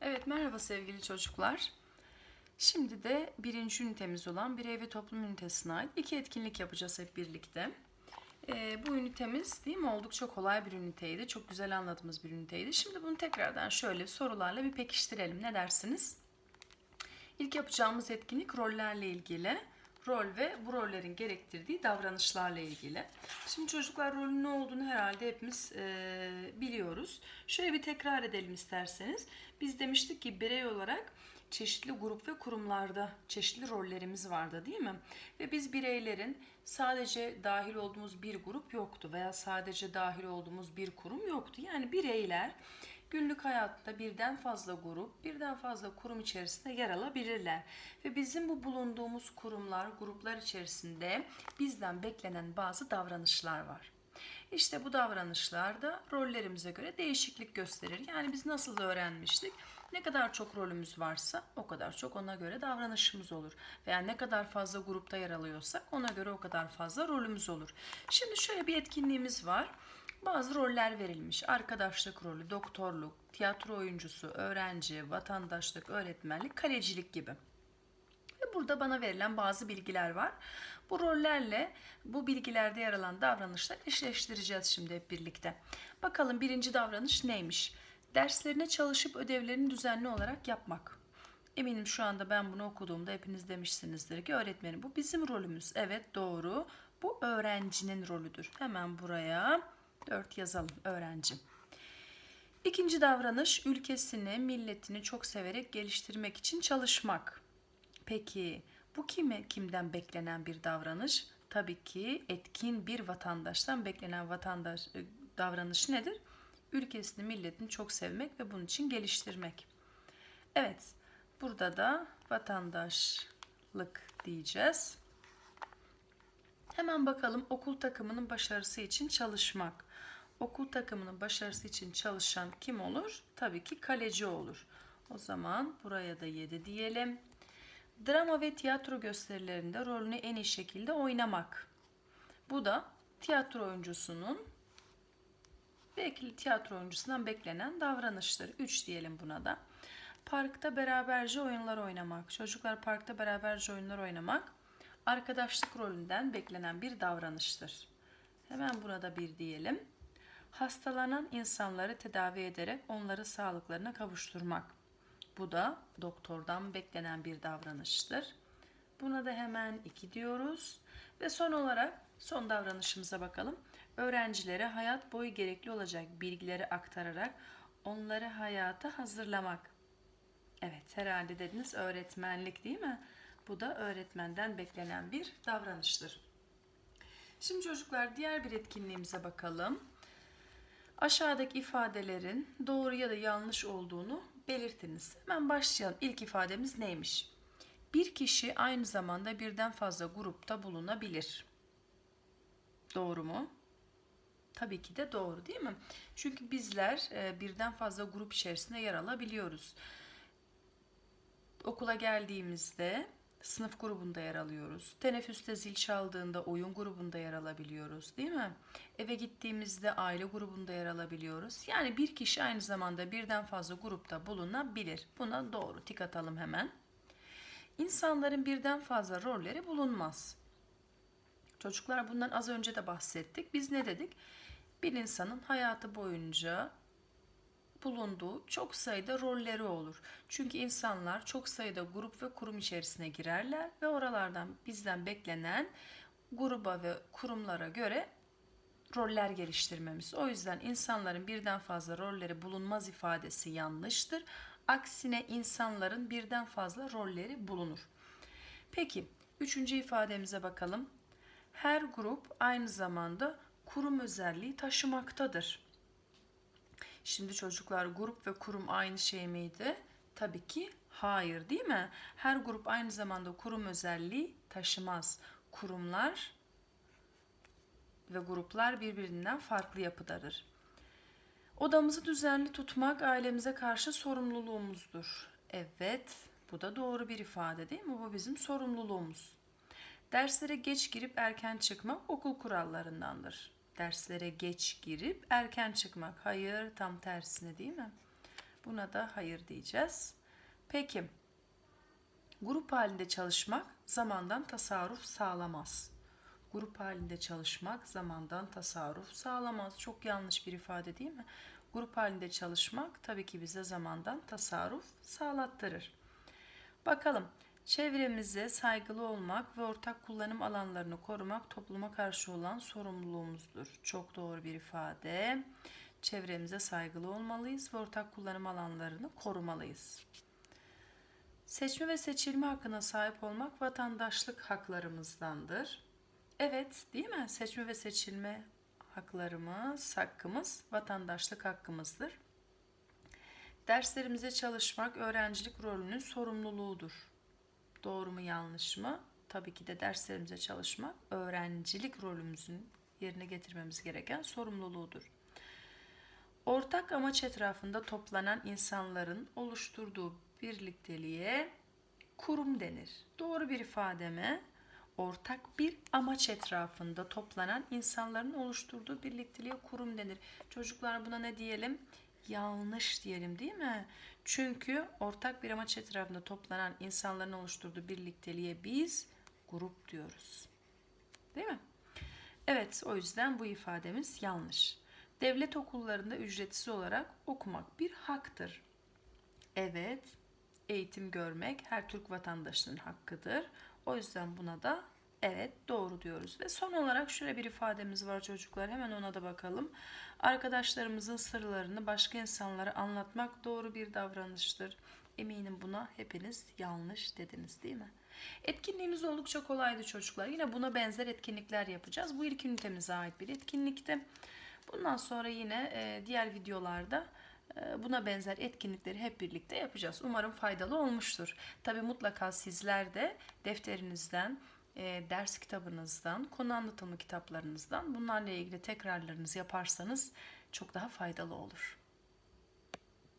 Evet, merhaba sevgili çocuklar. Şimdi de birinci ünitemiz olan birey ve toplum ünitesine ait iki etkinlik yapacağız hep birlikte. Ee, bu ünitemiz değil mi oldukça kolay bir üniteydi. Çok güzel anladığımız bir üniteydi. Şimdi bunu tekrardan şöyle sorularla bir pekiştirelim. Ne dersiniz? İlk yapacağımız etkinlik rollerle ilgili. Rol ve bu rollerin gerektirdiği davranışlarla ilgili. Şimdi çocuklar rolün ne olduğunu herhalde hepimiz e, biliyoruz. Şöyle bir tekrar edelim isterseniz. Biz demiştik ki birey olarak çeşitli grup ve kurumlarda çeşitli rollerimiz vardı değil mi? Ve biz bireylerin sadece dahil olduğumuz bir grup yoktu veya sadece dahil olduğumuz bir kurum yoktu. Yani bireyler günlük hayatta birden fazla grup, birden fazla kurum içerisinde yer alabilirler. Ve bizim bu bulunduğumuz kurumlar, gruplar içerisinde bizden beklenen bazı davranışlar var. İşte bu davranışlar da rollerimize göre değişiklik gösterir. Yani biz nasıl öğrenmiştik? Ne kadar çok rolümüz varsa o kadar çok ona göre davranışımız olur. Veya ne kadar fazla grupta yer alıyorsak ona göre o kadar fazla rolümüz olur. Şimdi şöyle bir etkinliğimiz var. Bazı roller verilmiş. Arkadaşlık rolü, doktorluk, tiyatro oyuncusu, öğrenci, vatandaşlık, öğretmenlik, kalecilik gibi. Ve burada bana verilen bazı bilgiler var. Bu rollerle bu bilgilerde yer alan davranışları eşleştireceğiz şimdi hep birlikte. Bakalım birinci davranış neymiş? Derslerine çalışıp ödevlerini düzenli olarak yapmak. Eminim şu anda ben bunu okuduğumda hepiniz demişsinizdir ki öğretmenim bu bizim rolümüz. Evet doğru. Bu öğrencinin rolüdür. Hemen buraya 4 yazalım öğrenci. İkinci davranış ülkesini, milletini çok severek geliştirmek için çalışmak. Peki bu kime kimden beklenen bir davranış? Tabii ki etkin bir vatandaştan beklenen vatandaş e, davranış nedir? Ülkesini, milletini çok sevmek ve bunun için geliştirmek. Evet, burada da vatandaşlık diyeceğiz. Hemen bakalım okul takımının başarısı için çalışmak. Okul takımının başarısı için çalışan kim olur? Tabii ki kaleci olur. O zaman buraya da 7 diyelim. Drama ve tiyatro gösterilerinde rolünü en iyi şekilde oynamak. Bu da tiyatro oyuncusunun belki tiyatro oyuncusundan beklenen davranıştır. 3 diyelim buna da. Parkta beraberce oyunlar oynamak. Çocuklar parkta beraberce oyunlar oynamak arkadaşlık rolünden beklenen bir davranıştır. Hemen burada bir diyelim. Hastalanan insanları tedavi ederek onları sağlıklarına kavuşturmak. Bu da doktordan beklenen bir davranıştır. Buna da hemen 2 diyoruz. Ve son olarak son davranışımıza bakalım. Öğrencilere hayat boyu gerekli olacak bilgileri aktararak onları hayata hazırlamak. Evet herhalde dediniz öğretmenlik değil mi? Bu da öğretmenden beklenen bir davranıştır. Şimdi çocuklar diğer bir etkinliğimize bakalım. Aşağıdaki ifadelerin doğru ya da yanlış olduğunu belirtiniz. Hemen başlayalım. İlk ifademiz neymiş? Bir kişi aynı zamanda birden fazla grupta bulunabilir. Doğru mu? Tabii ki de doğru değil mi? Çünkü bizler e, birden fazla grup içerisinde yer alabiliyoruz. Okula geldiğimizde sınıf grubunda yer alıyoruz. Teneffüste zil çaldığında oyun grubunda yer alabiliyoruz değil mi? Eve gittiğimizde aile grubunda yer alabiliyoruz. Yani bir kişi aynı zamanda birden fazla grupta bulunabilir. Buna doğru tik atalım hemen. İnsanların birden fazla rolleri bulunmaz. Çocuklar bundan az önce de bahsettik. Biz ne dedik? Bir insanın hayatı boyunca bulunduğu çok sayıda rolleri olur. Çünkü insanlar çok sayıda grup ve kurum içerisine girerler ve oralardan bizden beklenen gruba ve kurumlara göre roller geliştirmemiz. O yüzden insanların birden fazla rolleri bulunmaz ifadesi yanlıştır. Aksine insanların birden fazla rolleri bulunur. Peki, üçüncü ifademize bakalım. Her grup aynı zamanda kurum özelliği taşımaktadır. Şimdi çocuklar grup ve kurum aynı şey miydi? Tabii ki hayır değil mi? Her grup aynı zamanda kurum özelliği taşımaz. Kurumlar ve gruplar birbirinden farklı yapıdadır. Odamızı düzenli tutmak ailemize karşı sorumluluğumuzdur. Evet, bu da doğru bir ifade değil mi? Bu bizim sorumluluğumuz. Derslere geç girip erken çıkmak okul kurallarındandır. Derslere geç girip erken çıkmak. Hayır, tam tersine değil mi? Buna da hayır diyeceğiz. Peki grup halinde çalışmak zamandan tasarruf sağlamaz. Grup halinde çalışmak zamandan tasarruf sağlamaz. Çok yanlış bir ifade değil mi? Grup halinde çalışmak tabii ki bize zamandan tasarruf sağlattırır. Bakalım. Çevremize saygılı olmak ve ortak kullanım alanlarını korumak topluma karşı olan sorumluluğumuzdur. Çok doğru bir ifade. Çevremize saygılı olmalıyız ve ortak kullanım alanlarını korumalıyız. Seçme ve seçilme hakkına sahip olmak vatandaşlık haklarımızdandır. Evet, değil mi? Seçme ve seçilme haklarımız, hakkımız vatandaşlık hakkımızdır. Derslerimize çalışmak öğrencilik rolünün sorumluluğudur. Doğru mu yanlış mı? Tabii ki de derslerimize çalışmak öğrencilik rolümüzün yerine getirmemiz gereken sorumluluğudur. Ortak amaç etrafında toplanan insanların oluşturduğu birlikteliğe kurum denir. Doğru bir ifade mi? Ortak bir amaç etrafında toplanan insanların oluşturduğu birlikteliğe kurum denir. Çocuklar buna ne diyelim? Yanlış diyelim değil mi? Çünkü ortak bir amaç etrafında toplanan insanların oluşturduğu birlikteliğe biz grup diyoruz. Değil mi? Evet, o yüzden bu ifademiz yanlış. Devlet okullarında ücretsiz olarak okumak bir haktır. Evet, eğitim görmek her Türk vatandaşının hakkıdır. O yüzden buna da evet doğru diyoruz. Ve son olarak şöyle bir ifademiz var çocuklar. Hemen ona da bakalım. Arkadaşlarımızın sırlarını başka insanlara anlatmak doğru bir davranıştır. Eminim buna hepiniz yanlış dediniz değil mi? Etkinliğimiz oldukça kolaydı çocuklar. Yine buna benzer etkinlikler yapacağız. Bu ilk ünitemize ait bir etkinlikti. Bundan sonra yine e, diğer videolarda e, buna benzer etkinlikleri hep birlikte yapacağız. Umarım faydalı olmuştur. Tabi mutlaka sizler de defterinizden, e, ders kitabınızdan, konu anlatımı kitaplarınızdan bunlarla ilgili tekrarlarınızı yaparsanız çok daha faydalı olur.